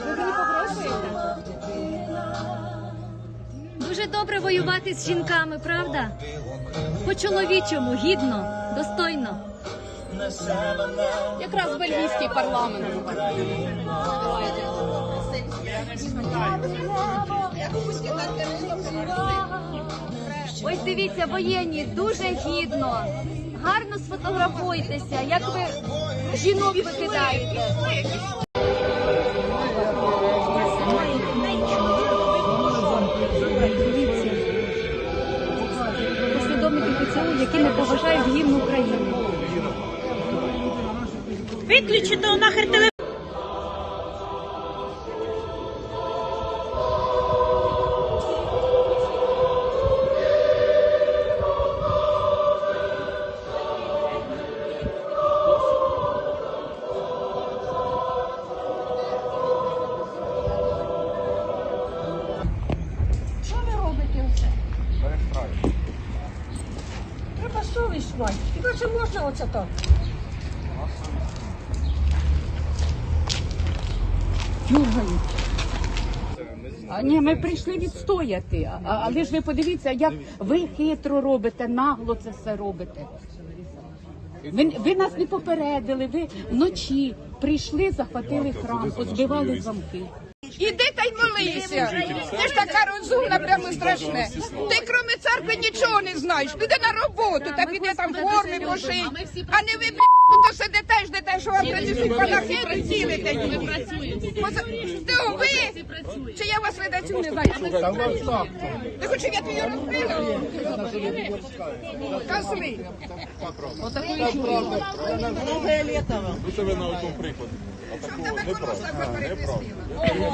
Ви мені погрожуєте? Дуже добре воювати з жінками, правда? По-чоловічому, гідно, достойно. Якраз бельгійський парламент. Ось дивіться, воєнні, дуже гідно. Гарно сфотографуйтеся, як ви жінок викидаєте. Не поважають гімн України. Виключити нахер телефон. Треба совість мати. Хіба це можна оце так? Дюргають. А, ні, ми прийшли відстояти. А, але ж ви подивіться, як ви хитро робите, нагло це все робите. Ви, ви нас не попередили, ви вночі прийшли, захватили храм, позбивали замки. Іди та й молися. Ти ж така розумна, прямо страшне. Ти кроме церкви нічого не знаєш. Піди на роботу та піде там форми пошить, А не ви б**, то сидите, ждете, що вам принесуть панахиди цілите. То ви? Чи я вас редакцію не знаю? Ти хочеш, щоб я тобі розбила? Козли. Це ви на одному прикладі.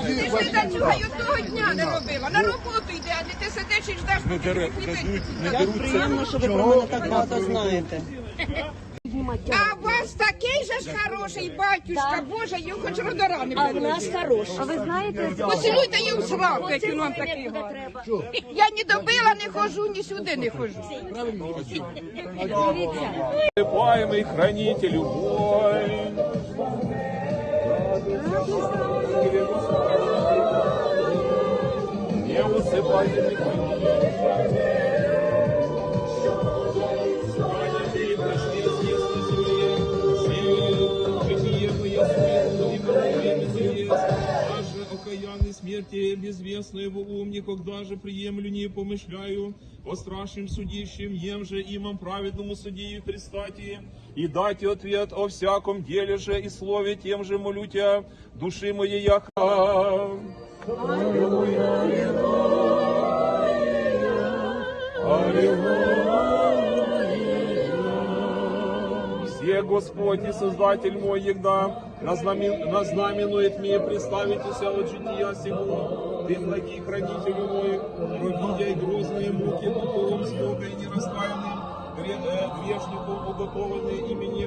Ти ж редакцію того дня не робила. На роботу йде, а не ти сидиш і ждеш, поки. Приємно, що ви про мене так багато знаєте А у вас такий же ж хороший батюшка, Боже, його хоч родорани. А у нас хороший. А ви знаєте, Поцілуйте її в сраку, як він вам такий гарний. Я ні до била не хожу, ні сюди не хожу. Посыпаемый хранитель войн. Не усыпаемый Смерти безвестного умни, когда же приемлю не помышляю о страшном судищем, ем же имам праведному судьи предстати, и дать ответ о всяком деле же и слове тем же молю тебя, души моей яха. Аллилуйя, Аллилуйя. Все Господь и Создатель мой егда, назнамен- назнаменует мне представитеся от жития сего. Ты, благий хранителю мой, провидя и грозные муки духовом слога и нераскаянным, гре- э, грешником уготованные имени